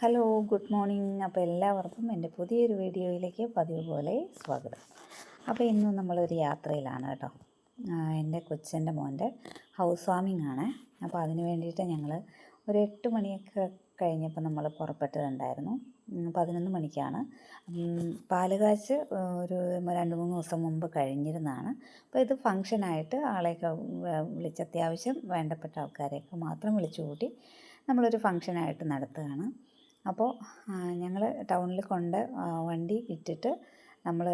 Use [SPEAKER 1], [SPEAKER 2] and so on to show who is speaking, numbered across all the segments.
[SPEAKER 1] Hello good morning. അപ്പോൾ എല്ലാവർക്കും എന്റെ പുതിയൊരു വീഡിയോയിലേക്ക് പതിവ് പോലെ സ്വാഗതം. അപ്പോൾ ഇന്ന് നമ്മളൊരു യാത്രയിലാണ് കേട്ടോ. എന്റെ കൊച്ചന്റെ മോന്റെ ഹൗസ് വാമിംഗ് ആണ്. അപ്പോൾ അതിന് വേണ്ടിയിട്ട് ഞങ്ങൾ ഒരു എട്ട് മണിയൊക്കെ കഴിഞ്ഞപ്പോൾ നമ്മൾ പുറപ്പെട്ടിട്ടുണ്ടായിരുന്നു. പതിനൊന്ന് മണിക്കാണ്. പാലുകാച്ച് ഒരു രണ്ട് മൂന്ന് ദിവസം മുമ്പ് കഴിഞ്ഞിരുന്നതാണ്. അപ്പോൾ ഇത് ഫങ്ഷനായിട്ട് ആളെയൊക്കെ വിളിച്ച് അത്യാവശ്യം വേണ്ടപ്പെട്ട ആൾക്കാരെയൊക്കെ മാത്രം വിളിച്ചു കൂട്ടി നമ്മളൊരു ഫങ്ഷനായിട്ട് നടത്തുകയാണ്. അപ്പോൾ ഞങ്ങൾ ടൗണിൽ കൊണ്ട് വണ്ടി ഇട്ടിട്ട് നമ്മൾ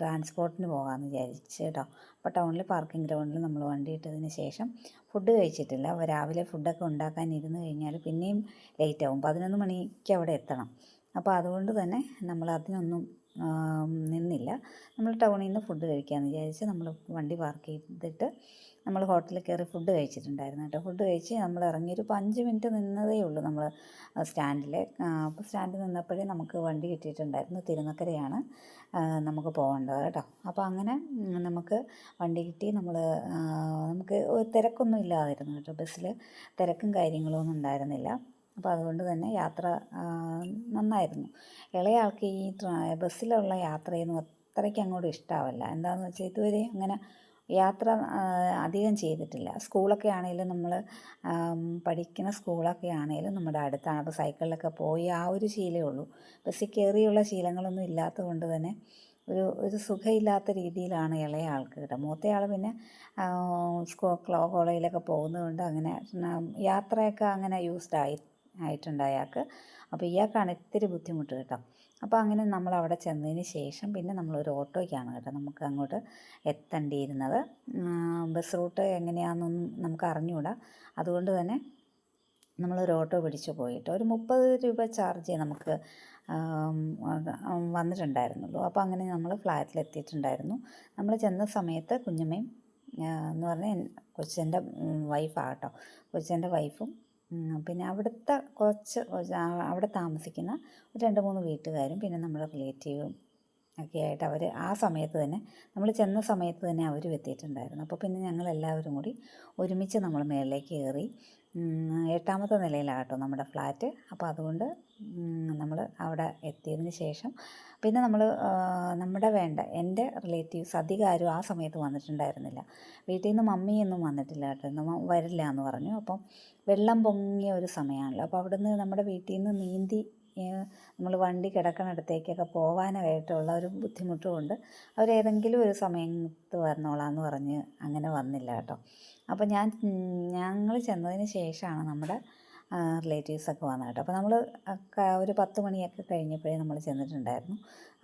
[SPEAKER 1] ട്രാൻസ്പോർട്ടിന് പോകാമെന്ന് വിചാരിച്ചു കേട്ടോ അപ്പോൾ ടൗണിൽ പാർക്കിംഗ് ഗ്രൗണ്ടിൽ നമ്മൾ വണ്ടി ഇട്ടതിന് ശേഷം ഫുഡ് കഴിച്ചിട്ടില്ല. അപ്പോൾ രാവിലെ ഫുഡൊക്കെ ഉണ്ടാക്കാൻ ഇരുന്ന് കഴിഞ്ഞാൽ പിന്നെയും ലേറ്റ് ആവും. പതിനൊന്ന് മണിക്ക് അവിടെ എത്തണം. അപ്പോൾ അതുകൊണ്ട് തന്നെ നമ്മൾ അതിനൊന്നും നിന്നില്ല. നമ്മൾ ടൗണിൽ നിന്ന് ഫുഡ് കഴിക്കാമെന്ന് വിചാരിച്ച് നമ്മൾ വണ്ടി പാർക്ക് ചെയ്തിട്ട് നമ്മൾ ഹോട്ടലിൽ കയറി ഫുഡ് കഴിച്ചിട്ടുണ്ടായിരുന്നു കേട്ടോ. ഫുഡ് കഴിച്ച് നമ്മൾ ഇറങ്ങി ഒരു അഞ്ച് മിനിറ്റ് നിന്നതേ ഉള്ളൂ നമ്മൾ സ്റ്റാൻഡിൽ അപ്പോൾ സ്റ്റാൻഡിൽ നിന്നപ്പോഴേ നമുക്ക് വണ്ടി കിട്ടിയിട്ടുണ്ടായിരുന്നു തിരുനക്കരയാണ് നമുക്ക് പോകേണ്ടത് കേട്ടോ. അപ്പോൾ അങ്ങനെ നമുക്ക് വണ്ടി കിട്ടി. നമ്മൾ നമുക്ക് തിരക്കൊന്നും ഇല്ലാതിരുന്നു കേട്ടോ. ബസ്സിൽ തിരക്കും കാര്യങ്ങളൊന്നും ഉണ്ടായിരുന്നില്ല. അപ്പോൾ അതുകൊണ്ട് തന്നെ യാത്ര നന്നായിരുന്നു. ഇളയ ആൾക്ക് ഈ ബസ്സിലുള്ള യാത്രയൊന്നും അത്രയ്ക്ക് അങ്ങോട്ട് ഇഷ്ടമാവില്ല എന്താണെന്ന് വെച്ചാൽ ഇതുവരെ അങ്ങനെ യാത്ര അധികം ചെയ്തിട്ടില്ല. സ്കൂളൊക്കെ ആണെങ്കിലും നമ്മൾ പഠിക്കുന്ന സ്കൂളൊക്കെ ആണെങ്കിലും നമ്മുടെ അടുത്താണ്. അപ്പോൾ സൈക്കിളിലൊക്കെ പോയി ആ ഒരു ശീലമേ ഉള്ളൂ. ബസ്സിൽ കയറിയുള്ള ശീലങ്ങളൊന്നും ഇല്ലാത്തത് കൊണ്ട് തന്നെ ഒരു ഒരു സുഖമില്ലാത്ത രീതിയിലാണ് ഇളയ ആൾക്ക് കേട്ടോ മൂത്തയാൾ പിന്നെ പിന്നെ സ്കൂ കോളേജിലൊക്കെ പോകുന്നതുകൊണ്ട് അങ്ങനെ യാത്രയൊക്കെ അങ്ങനെ യൂസ്ഡ് ആയി ആയിട്ടുണ്ട് അയാൾക്ക്. അപ്പോൾ ഇയാൾക്കാണ് ഇത്തിരി ബുദ്ധിമുട്ട് കേട്ടോ. അപ്പോൾ അങ്ങനെ നമ്മൾ അവിടെ ചെന്നതിന് ശേഷം പിന്നെ നമ്മൾ നമ്മളൊരു ഓട്ടോയ്ക്കാണ് കേട്ടോ നമുക്ക് അങ്ങോട്ട് എത്തേണ്ടിയിരുന്നത്. ബസ് റൂട്ട് എങ്ങനെയാണെന്നൊന്നും നമുക്ക് അറിഞ്ഞുകൂടാ അതുകൊണ്ട് തന്നെ നമ്മളൊരു ഓട്ടോ പിടിച്ചു പോയിട്ട് ഒരു മുപ്പത് രൂപ ചാർജ് നമുക്ക് വന്നിട്ടുണ്ടായിരുന്നുള്ളൂ. അപ്പോൾ അങ്ങനെ നമ്മൾ ഫ്ലാറ്റിൽ എത്തിയിട്ടുണ്ടായിരുന്നു നമ്മൾ ചെന്ന സമയത്ത് കുഞ്ഞമ്മയും എന്ന് പറഞ്ഞാൽ കൊച്ചന്റെ വൈഫാട്ടോ കൊച്ചന്റെ വൈഫും പിന്നെ അവിടുത്തെ കുറച്ച് അവിടെ താമസിക്കുന്ന ഒരു രണ്ട് മൂന്ന് വീട്ടുകാരും പിന്നെ നമ്മുടെ റിലേറ്റീവും ഒക്കെ ആയിട്ട് അവർ ആ സമയത്ത് തന്നെ നമ്മൾ ചെന്ന സമയത്ത് തന്നെ അവരും എത്തിയിട്ടുണ്ടായിരുന്നു. അപ്പോൾ പിന്നെ ഞങ്ങൾ എല്ലാവരും കൂടി ഒരുമിച്ച് നമ്മൾ മേളിലേക്ക് കയറി എട്ടാമത്തെ നിലയിലാകട്ടോ നമ്മുടെ ഫ്ലാറ്റ്. അപ്പോൾ അതുകൊണ്ട് നമ്മൾ അവിടെ എത്തിയതിന് ശേഷം പിന്നെ നമ്മൾ നമ്മുടെ വേണ്ട എന്റെ റിലേറ്റീവ്സ് അധികം ആരും ആ സമയത്ത് വന്നിട്ടുണ്ടായിരുന്നില്ല. വീട്ടിൽ നിന്ന് മമ്മിയൊന്നും വന്നിട്ടില്ല കേട്ടോ. വരില്ല എന്ന് പറഞ്ഞു. അപ്പം വെള്ളം പൊങ്ങിയ ഒരു സമയമാണല്ലോ അപ്പോൾ അവിടുന്ന് നമ്മുടെ വീട്ടിൽ നിന്ന് നീന്തി നമ്മൾ വണ്ടി കിടക്കണടത്തേക്കൊക്കെ പോകാനായിട്ടുള്ള ഒരു ബുദ്ധിമുട്ടുമുണ്ട്. അവരേതെങ്കിലും ഒരു സമയത്ത് വരണോളാന്ന് പറഞ്ഞ് അങ്ങനെ വന്നില്ല കേട്ടോ. അപ്പോൾ ഞാൻ ഞങ്ങൾ ചെന്നതിന് ശേഷമാണ് നമ്മുടെ റിലേറ്റീവ്സൊക്കെ വന്നത് കേട്ടോ. അപ്പോൾ നമ്മൾ ഒരു പത്ത് മണിയൊക്കെ കഴിഞ്ഞപ്പോഴേ നമ്മൾ ചെന്നിട്ടുണ്ടായിരുന്നു.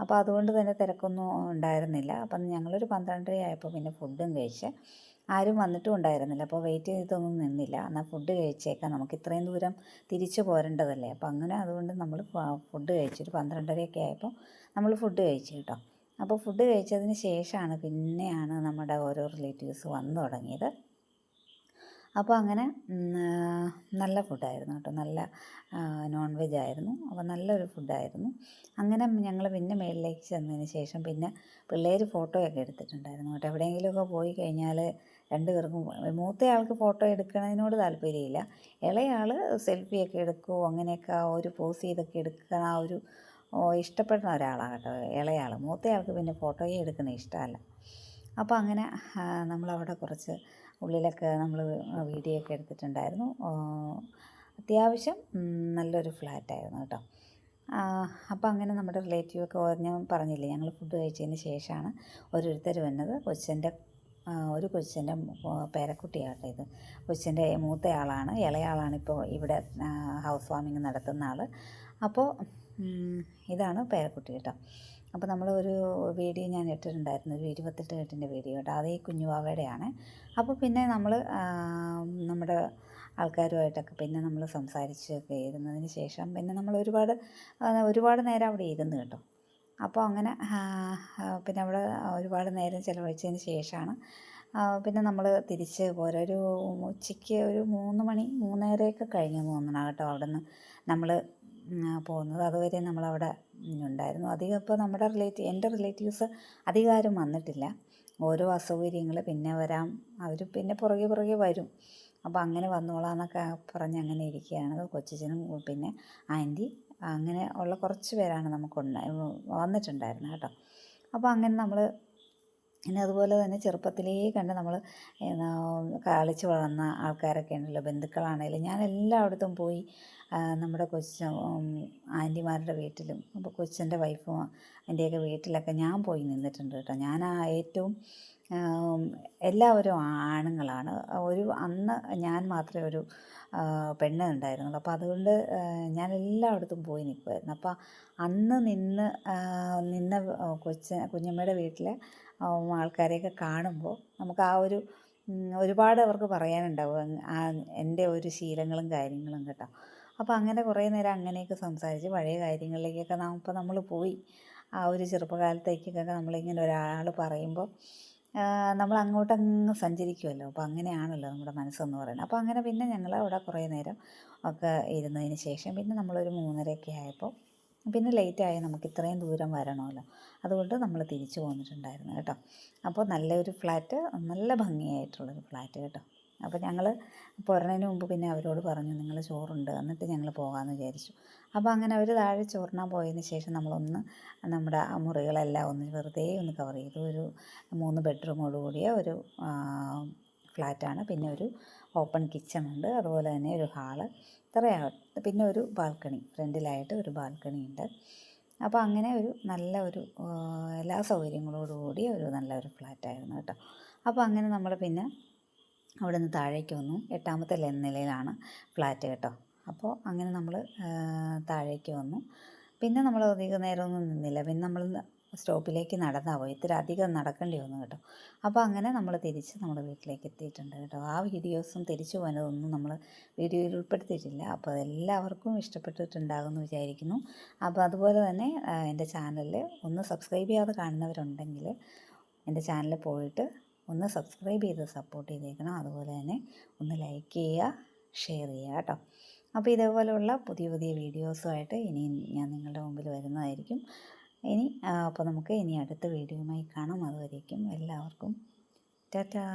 [SPEAKER 1] അപ്പോൾ അതുകൊണ്ട് തന്നെ തിരക്കൊന്നും ഉണ്ടായിരുന്നില്ല. അപ്പം ഞങ്ങളൊരു പന്ത്രണ്ടര ആയപ്പോൾ പിന്നെ ഫുഡും കഴിച്ച് ആരും വന്നിട്ടും ഉണ്ടായിരുന്നില്ല. അപ്പോൾ വെയിറ്റ് ചെയ്തൊന്നും നിന്നില്ല. എന്നാൽ ഫുഡ് കഴിച്ചേക്കാം. നമുക്ക് ഇത്രയും ദൂരം തിരിച്ചു പോരേണ്ടതല്ലേ? അപ്പോൾ അങ്ങനെ അതുകൊണ്ട് നമ്മൾ ഫുഡ് കഴിച്ചിട്ട് പന്ത്രണ്ടരയൊക്കെ ആയപ്പോൾ നമ്മൾ ഫുഡ് കഴിച്ചു കേട്ടോ. അപ്പോൾ ഫുഡ് കഴിച്ചതിന് ശേഷമാണ് പിന്നെയാണ് നമ്മുടെ ഓരോ റിലേറ്റീവ്സ് വന്നു തുടങ്ങിയത്. അപ്പോൾ അങ്ങനെ നല്ല ഫുഡായിരുന്നു കേട്ടോ. നല്ല നോൺ വെജ് ആയിരുന്നു. അപ്പോൾ നല്ലൊരു ഫുഡായിരുന്നു അങ്ങനെ ഞങ്ങൾ പിന്നെ മേളിലേക്ക് ചെന്നതിന് ശേഷം പിന്നെ പിള്ളേർ ഫോട്ടോയൊക്കെ എടുത്തിട്ടുണ്ടായിരുന്നു കേട്ടോ. എവിടെയെങ്കിലുമൊക്കെ പോയി കഴിഞ്ഞാൽ രണ്ടുപേർക്കും പേർക്കും മൂത്തയാൾക്ക് ഫോട്ടോ എടുക്കുന്നതിനോട് താല്പര്യമില്ല. ഇളയാൾ സെൽഫിയൊക്കെ എടുക്കുമോ അങ്ങനെയൊക്കെ ഒരു പോസ് ചെയ്തൊക്കെ എടുക്കുന്ന ആ ഒരു ഇഷ്ടപ്പെടുന്ന ഒരാളാണ് കേട്ടോ ഇളയാൾ മൂത്തയാൾക്ക് പിന്നെ ഫോട്ടോയെ എടുക്കുന്ന ഇഷ്ടമല്ല. അപ്പോൾ അങ്ങനെ നമ്മളവിടെ കുറച്ച് ഉള്ളിലൊക്കെ നമ്മൾ വീഡിയോ ഒക്കെ എടുത്തിട്ടുണ്ടായിരുന്നു. അത്യാവശ്യം നല്ലൊരു ഫ്ലാറ്റായിരുന്നു കേട്ടോ. അപ്പോൾ അങ്ങനെ നമ്മുടെ റിലേറ്റീവൊക്കെ ഞാൻ പറഞ്ഞില്ലേ ഞങ്ങൾ ഫുഡ് കഴിച്ചതിന് ശേഷമാണ് ഓരോരുത്തർ വന്നത്. കൊച്ചന്റെ ഒരു കൊച്ചിന്റെ പേരക്കുട്ടിയാട്ടെ ഇത്. കൊച്ചിന്റെ മൂത്തയാളാണ് ഇളയാളാണ് ഇപ്പോൾ ഇവിടെ ഹൗസ് വാമിങ് നടത്തുന്ന ആൾ അപ്പോൾ ഇതാണ് പേരക്കുട്ടി കേട്ടോ. അപ്പോൾ നമ്മൾ ഒരു വീഡിയോ ഞാൻ ഇട്ടിട്ടുണ്ടായിരുന്നു ഒരു ഇരുപത്തെട്ട് കെട്ടിന്റെ വീഡിയോ കേട്ടോ. അത് ഈ കുഞ്ഞുവാവയുടെയാണ് അപ്പോൾ പിന്നെ നമ്മൾ നമ്മുടെ ആൾക്കാരുമായിട്ടൊക്കെ പിന്നെ നമ്മൾ സംസാരിച്ചൊക്കെ ഇരുന്നതിന് ശേഷം പിന്നെ നമ്മൾ ഒരുപാട് ഒരുപാട് നേരം അവിടെ ഇരുന്ന് കേട്ടോ. അപ്പോൾ അങ്ങനെ പിന്നെ അവിടെ ഒരുപാട് നേരം ചിലവഴിച്ചതിന് ശേഷമാണ് പിന്നെ നമ്മൾ തിരിച്ച് പോരാ ഒരു ഉച്ചയ്ക്ക് ഒരു മൂന്ന് മണി മൂന്നരയൊക്കെ കഴിഞ്ഞെന്ന് തോന്നണം കേട്ടോ അവിടെ നിന്ന് നമ്മൾ പോകുന്നത്. അതുവരെ നമ്മളവിടെ ഉണ്ടായിരുന്നു. അധികം ഇപ്പോൾ നമ്മുടെ റിലേറ്റീവ് എന്റെ റിലേറ്റീവ്സ് അധികം ആരും വന്നിട്ടില്ല. ഓരോ അസൗകര്യങ്ങൾ പിന്നെ വരാം. അവർ പിന്നെ പുറകെ പുറകെ വരും. അപ്പോൾ അങ്ങനെ വന്നോളാം എന്നൊക്കെ പറഞ്ഞ് അങ്ങനെ ഇരിക്കുകയാണ്. കൊച്ചച്ഛനും പിന്നെ ആന്റി അങ്ങനെ ഉള്ള കുറച്ച് പേരാണ് നമുക്ക് വന്നിട്ടുണ്ടായിരുന്നത് കേട്ടോ. അപ്പോൾ അങ്ങനെ നമ്മൾ പിന്നെ അതുപോലെ തന്നെ ചെറുപ്പത്തിലേ കണ്ട് നമ്മൾ കളിച്ച് വളർന്ന ആൾക്കാരൊക്കെ ഉണ്ടല്ലോ ബന്ധുക്കളാണെങ്കിലും ഞാൻ എല്ലായിടത്തും പോയി നമ്മുടെ കൊച്ച ആന്റിമാരുടെ വീട്ടിലും അപ്പോൾ കൊച്ചിന്റെ വൈഫും എന്റെയൊക്കെ വീട്ടിലൊക്കെ ഞാൻ പോയി നിന്നിട്ടുണ്ട് കേട്ടോ. ഞാൻ ആ ഏറ്റവും എല്ലാവരും ആണുങ്ങളാണ്. ഒരു അന്ന് ഞാൻ മാത്രമേ ഒരു പെണ്ണ് ഉണ്ടായിരുന്നുള്ളൂ. അപ്പോൾ അതുകൊണ്ട് ഞാൻ എല്ലായിടത്തും പോയി നിൽക്കുമായിരുന്നു അപ്പോൾ അന്ന് നിന്ന് നിന്ന കൊച്ച കുഞ്ഞമ്മയുടെ വീട്ടിലെ ആൾക്കാരെയൊക്കെ കാണുമ്പോൾ നമുക്ക് ആ ഒരു ഒരുപാട് അവർക്ക് പറയാനുണ്ടാവും. എന്റെ ഒരു ശീലങ്ങളും കാര്യങ്ങളും കേട്ടോ. അപ്പോൾ അങ്ങനെ കുറേ നേരം അങ്ങനെയൊക്കെ സംസാരിച്ച് പഴയ കാര്യങ്ങളിലേക്കൊക്കെ നമ്മൾ പോയി ആ ഒരു ചെറുപ്പകാലത്തേക്കൊക്കെ നമ്മളിങ്ങനെ ഒരാൾ പറയുമ്പോൾ നമ്മൾ അങ്ങോട്ടങ്ങ് സഞ്ചരിക്കുമല്ലോ അപ്പോൾ അങ്ങനെയാണല്ലോ നമ്മുടെ മനസ്സെന്ന് പറയുന്നത്. അപ്പോൾ അങ്ങനെ പിന്നെ ഞങ്ങൾ അവിടെ കുറേ നേരം ഒക്കെ ഇരുന്നതിന് ശേഷം പിന്നെ നമ്മളൊരു മൂന്നരയൊക്കെ ആയപ്പോൾ പിന്നെ ലേറ്റ് ലേറ്റായി നമുക്ക് ഇത്രയും ദൂരം വരണമല്ലോ. അതുകൊണ്ട് നമ്മൾ തിരിച്ചു പോന്നിട്ടുണ്ടായിരുന്നു കേട്ടോ. അപ്പോൾ നല്ലൊരു ഫ്ലാറ്റ് നല്ല ഭംഗിയായിട്ടുള്ളൊരു ഫ്ലാറ്റ് കേട്ടോ. അപ്പോൾ ഞങ്ങൾ പുറണതിന് മുമ്പ് പിന്നെ അവരോട് പറഞ്ഞു നിങ്ങൾ ചോറുണ്ട്. എന്നിട്ട് ഞങ്ങൾ പോകാമെന്ന് വിചാരിച്ചു. അപ്പോൾ അങ്ങനെ അവർ താഴെ ചോറിനാൻ പോയതിന് ശേഷം നമ്മളൊന്ന് നമ്മുടെ മുറികളെല്ലാം ഒന്ന് വെറുതെ ഒന്ന് കവർ ചെയ്തു. ഒരു മൂന്ന് ബെഡ്റൂമോട് കൂടിയ ഒരു ഫ്ലാറ്റാണ്. പിന്നെ ഒരു ഓപ്പൺ കിച്ചൺ ഉണ്ട്. അതുപോലെ തന്നെ ഒരു ഹാൾ ഇത്രയാണ് പിന്നെ ഒരു ബാൽക്കണി ഫ്രണ്ടിലായിട്ട് ഒരു ബാൽക്കണി ഉണ്ട്. അപ്പോൾ അങ്ങനെ ഒരു നല്ല ഒരു എല്ലാ എല്ലാ സൗകര്യങ്ങളോടുകൂടി ഒരു നല്ലൊരു ഫ്ലാറ്റായിരുന്നു കേട്ടോ. അപ്പോൾ അങ്ങനെ നമ്മൾ പിന്നെ അവിടെ നിന്ന് താഴേക്ക് വന്നു. എട്ടാമത്തെ നിലയിലാണ് ഫ്ലാറ്റ് കേട്ടോ. അപ്പോൾ അങ്ങനെ നമ്മൾ താഴേക്ക് വന്നു. പിന്നെ നമ്മൾ അധികം നേരമൊന്നും നിന്നില്ല. പിന്നെ നമ്മൾ സ്റ്റോപ്പിലേക്ക് നടന്നാൽ പോയി. ഇത്തിരി അധികം നടക്കേണ്ടി വന്നു കേട്ടോ. അപ്പോൾ അങ്ങനെ നമ്മൾ തിരിച്ച് നമ്മുടെ വീട്ടിലേക്ക് എത്തിയിട്ടുണ്ട് കേട്ടോ. ആ വീഡിയോസും തിരിച്ചു പോകുന്നതൊന്നും നമ്മൾ വീഡിയോയിൽ ഉൾപ്പെടുത്തിയിട്ടില്ല. അപ്പോൾ അതെല്ലാവർക്കും ഇഷ്ടപ്പെട്ടിട്ടുണ്ടാകുമെന്ന് വിചാരിക്കുന്നു. അപ്പോൾ അതുപോലെ തന്നെ എന്റെ ചാനലിൽ ഒന്ന് സബ്സ്ക്രൈബ് ചെയ്യാതെ കാണുന്നവരുണ്ടെങ്കിൽ എന്റെ ചാനലിൽ പോയിട്ട് ഒന്ന് സബ്സ്ക്രൈബ് ചെയ്ത് സപ്പോർട്ട് ചെയ്തേക്കണം. അതുപോലെ തന്നെ ഒന്ന് ലൈക്ക് ചെയ്യുക ഷെയർ ചെയ്യുക കേട്ടോ. അപ്പോൾ ഇതേപോലെയുള്ള പുതിയ പുതിയ വീഡിയോസുമായിട്ട് ഇനി ഞാൻ നിങ്ങളുടെ മുമ്പിൽ വരുന്നതായിരിക്കും. ഇനി അപ്പോൾ നമുക്ക് ഇനി അടുത്ത വീഡിയോയുമായി കാണാം. അതുവരേക്കും എല്ലാവർക്കും ടാറ്റാ.